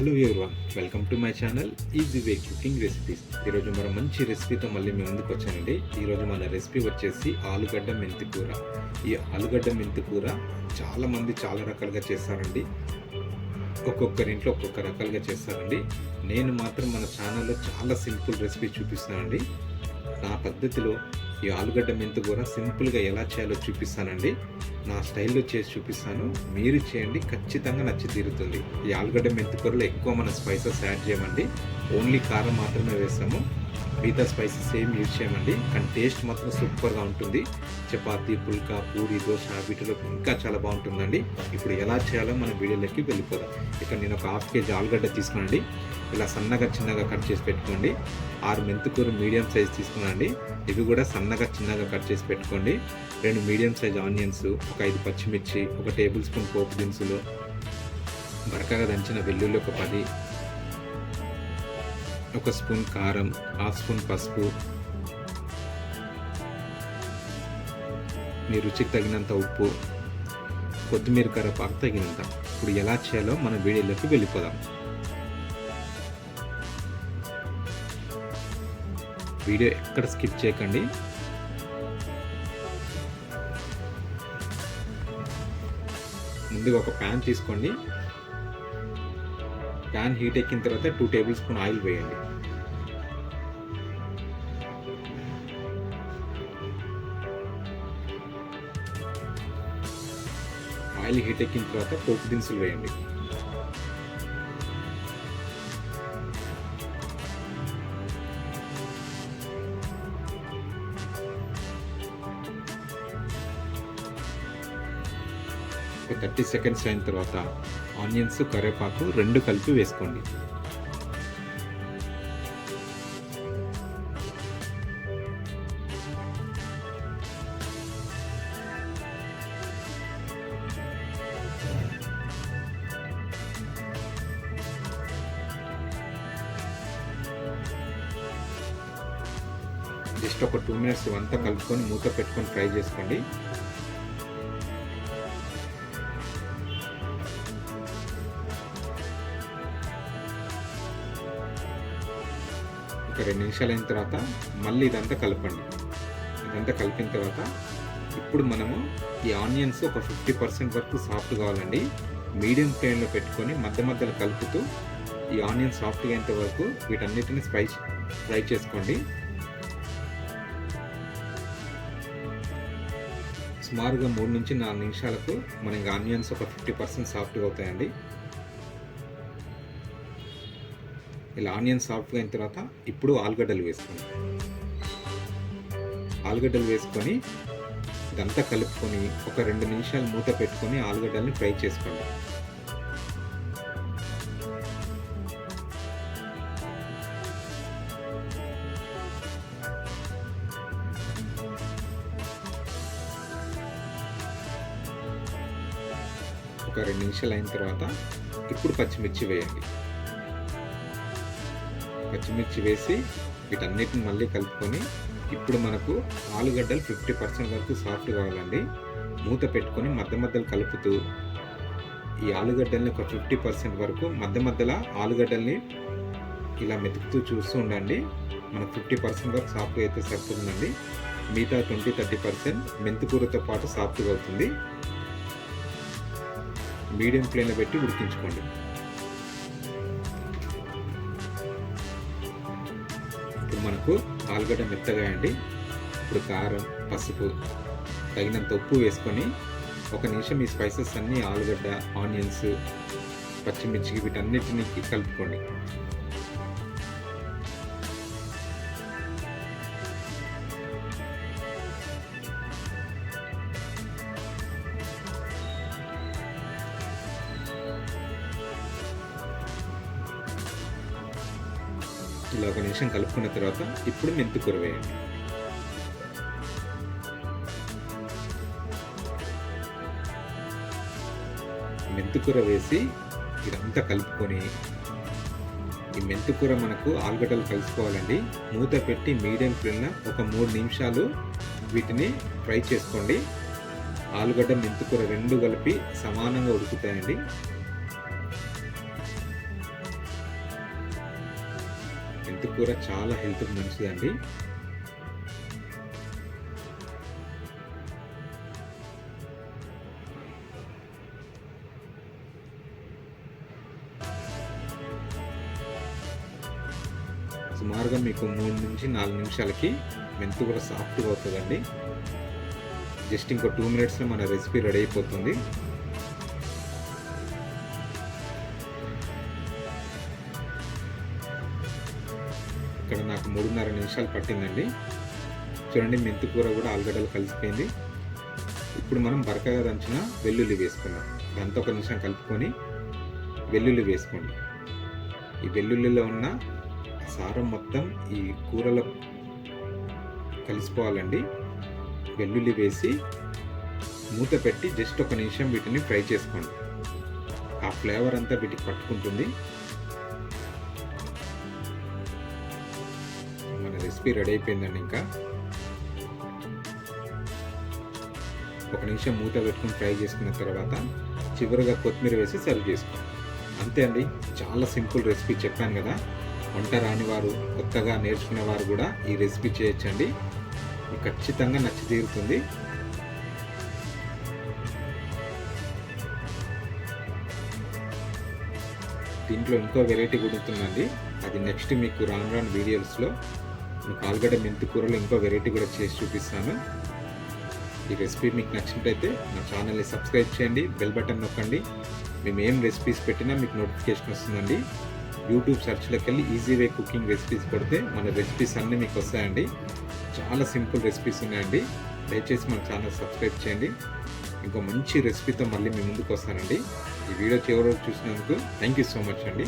Hello everyone welcome to my channel easy way cooking recipes ఈరోజు మరో మంచి రెసిపీతో మళ్ళీ మేము ముందుకు వచ్చానండి. ఈరోజు మన రెసిపీ వచ్చేసి ఆలుగడ్డ మెంతి కూర. ఈ ఆలుగడ్డ మెంతి కూర చాలామంది చాలా రకాలుగా చేస్తారండి. ఒక్కొక్కరింట్లో ఒక్కొక్క రకాలుగా చేస్తారండి. నేను మాత్రం మన ఛానల్లో చాలా సింపుల్ రెసిపీ చూపిస్తానండి నా పద్ధతిలో ఈ ఆలుగడ్డ మెంతి కూర సింపుల్గా ఎలా చేయాలో చూపిస్తానండి. నా స్టైల్లో చేసి చూపిస్తాను. మీరు చేయండి. ఖచ్చితంగా నచ్చి తీరుతుంది. ఈ ఆలుగడ్డ మెంతి కూరలో ఎక్కువ మన స్పైసెస్ యాడ్ చేయమండి. ఓన్లీ కారం మాత్రమే వేస్తాము. మిగతా స్పైసెస్ ఏం యూజ్ చేయమండి. కానీ టేస్ట్ మాత్రం సూపర్గా ఉంటుంది. చపాతీ పుల్కా పూరి దోశ వీటిలో ఇంకా చాలా బాగుంటుందండి. ఇప్పుడు ఎలా చేయాలో మన వీడియోలోకి వెళ్ళిపోదాం. ఇక్కడ నేను ఒక హాఫ్ కేజీ ఆలుగడ్డ తీసుకున్నాండి ఇలా సన్నగా చిన్నగా కట్ చేసి పెట్టుకోండి. ఆరు మెంతుకూర మీడియం సైజ్ తీసుకున్నాండి ఇవి కూడా సన్నగా చిన్నగా కట్ చేసి పెట్టుకోండి. రెండు మీడియం సైజ్ ఆనియన్స్ ఒక ఐదు పచ్చిమిర్చి ఒక టేబుల్ స్పూన్ పోపు దినుసులు బరకగా దంచిన వెల్లుల్లి ఒక పది ఒక స్పూన్ కారం హాఫ్ స్పూన్ పసుపు. మీ రుచికి తగినంత ఉప్పు కొత్తిమీర కరపాకు తగినంత. ఇప్పుడు ఎలా చేయాలో మన వీడియోలోకి వెళ్ళిపోదాం. వీడియో ఎక్కడ స్కిప్ చేయకండి. ముందుగా ఒక ప్యాన్ తీసుకోండి. ప్యాన్ హీట్ ఎక్కిన తర్వాత టూ టేబుల్ స్పూన్ ఆయిల్ వేయండి. ఆయిల్ హీట్ ఎక్కిన తర్వాత పోపు దినుసులు వేయండి. ఒక థర్టీ సెకండ్స్ అయిన తర్వాత ఆనియన్స్ కరివేపాకు రెండు కలిపి వేసుకోండి. జస్ట్ ఒక టూ మినిట్స్ ఇవంతా కలుపుకొని మూత పెట్టుకొని ఫ్రై చేసుకోండి. ఒక రెండు నిమిషాలు అయిన తర్వాత మళ్ళీ ఇదంతా కలపండి. ఇదంతా కలిపిన తర్వాత ఇప్పుడు మనము ఈ ఆనియన్స్ ఒక ఫిఫ్టీ పర్సెంట్ వరకు సాఫ్ట్ కావాలండి. మీడియం ఫ్లేమ్లో పెట్టుకొని మధ్య మధ్యలో కలుపుతూ ఈ ఆనియన్ సాఫ్ట్గా అయ్యేంత వరకు వీటన్నిటిని స్పై ఫ్రై చేసుకోండి. సుమారుగా మూడు నుంచి నాలుగు నిమిషాలకు మనకి ఆనియన్స్ ఒక ఫిఫ్టీ పర్సెంట్ సాఫ్ట్గా అవుతాయండి. ఇలా ఆనియన్ సాఫ్ట్గా అయిన తర్వాత ఇప్పుడు ఆలుగడ్డలు వేసుకోండి ఆలుగడ్డలు వేసుకొని ఇదంతా కలుపుకొని ఒక రెండు నిమిషాలు మూత పెట్టుకొని ఆలుగడ్డల్ని ఫ్రై చేసుకోండి. ఒక రెండు నిమిషాలు అయిన తర్వాత ఇప్పుడు పచ్చిమిర్చి వేయండి. పచ్చిమిర్చి వేసి వీటన్నిటిని మళ్ళీ కలుపుకొని ఇప్పుడు మనకు ఆలుగడ్డలు ఫిఫ్టీ పర్సెంట్ వరకు సాఫ్ట్ కావాలండి మూత పెట్టుకొని మధ్య మధ్యలో కలుపుతూ ఈ ఆలుగడ్డల్ని ఒక ఫిఫ్టీ పర్సెంట్ వరకు మధ్య మధ్యలో ఆలుగడ్డల్ని ఇలా మెతుకుతూ చూస్తూ ఉండండి. మనకు ఫిఫ్టీ పర్సెంట్ వరకు సాఫ్ట్ అయితే సరిపోతుందండి. మిగతా ట్వంటీ థర్టీ పర్సెంట్ మెంతికూరతో పాటు సాఫ్ట్గా అవుతుంది. మీడియం ఫ్లేమ్లో పెట్టి ఉడికించుకోండి. ఇప్పుడు మనకు ఆలుగడ్డ మెత్తగా అండి. ఇప్పుడు కారం పసుపు తగినంత ఉప్పు వేసుకొని ఒక నిమిషం ఈ స్పైసెస్ అన్నీ ఆలుగడ్డ ఆనియన్స్ పచ్చిమిర్చికి వీటన్నిటిని కలుపుకోండి. ఇలా ఒక నిమిషం కలుపుకున్న తర్వాత ఇప్పుడు మెంతి కూర వేయండి. వేసి ఇదంతా కలుపుకొని ఈ మెంతికూర మనకు ఆలుగడ్డలు కలుసుకోవాలండి. మూత పెట్టి మీడియం ఫ్లేమ్లో ఒక మూడు నిమిషాలు వీటిని ఫ్రై చేసుకోండి. ఆలుగడ్డ మెంతికూర రెండు కలిపి సమానంగా ఉడుకుతాయండి. మెంతి కూర చాలా హెల్త్కి మంచిదండి. సుమారుగా మీకు మూడు నుంచి నాలుగు నిమిషాలకి మెంతి కూడా సాఫ్ట్గా అవుతుందండి. జస్ట్ ఇంకో టూ మినిట్స్లో మన రెసిపీ రెడీ అయిపోతుంది. ఇక్కడ నాకు మూడున్నర నిమిషాలు పట్టిందండి. చూడండి మెంతి కూర కూడా ఆలుగడ్డలు కలిసిపోయింది. ఇప్పుడు మనం బరకగా దంచిన వెల్లుల్లి వేసుకుందాం. దాంతో ఒక నిమిషం కలుపుకొని వెల్లుల్లి వేసుకోండి. ఈ వెల్లుల్లిలో ఉన్న సారం మొత్తం ఈ కూరలో కలిసిపోవాలండి. వెల్లుల్లి వేసి మూత పెట్టి జస్ట్ ఒక నిమిషం వీటిని ఫ్రై చేసుకోండి. ఆ ఫ్లేవర్ అంతా వీటికి పట్టుకుంటుంది. రెసిపీ రెడీ అయిపోయిందండి ఇంకా. ఒక నిమిషం మూత పెట్టుకుని ఫ్రై చేసుకున్న తర్వాత చివరిగా కొత్తిమీర వేసి సర్వ్ చేసుకోండి. అంతే అండి చాలా సింపుల్ రెసిపీ చెప్పాను కదా. వంట రాని వారు కొత్తగా నేర్చుకునే వారు కూడా ఈ రెసిపీ చేయొచ్చండి. ఖచ్చితంగా నచ్చి తీరుతుంది. దీంట్లో ఇంకో వెరైటీ కూడా ఉంటుందండి. అది నెక్స్ట్ మీకు రాను రాను వీడియోస్లో ఆలుగడ్డ మెంతి కూరలో ఇంకో వెరైటీ కూడా చేసి చూపిస్తాను. ఈ రెసిపీ మీకు నచ్చినట్టయితే నా ఛానల్ని సబ్స్క్రైబ్ చేయండి బెల్ బటన్ నొక్కండి. మేము ఏం రెసిపీస్ పెట్టినా మీకు నోటిఫికేషన్ వస్తుందండి. యూట్యూబ్ సెర్చ్లోకి వెళ్ళి ఈజీ వే కుకింగ్ రెసిపీస్ కొడితే మన రెసిపీస్ అన్నీ మీకు వస్తాయండి. చాలా సింపుల్ రెసిపీస్ ఉన్నాయండి. దయచేసి మన ఛానల్ సబ్స్క్రైబ్ చేయండి. ఇంకో మంచి రెసిపీతో మళ్ళీ మీ ముందుకు వస్తానండి. ఈ వీడియో చివరి చూసినందుకు థ్యాంక్ యూ సో మచ్ అండి.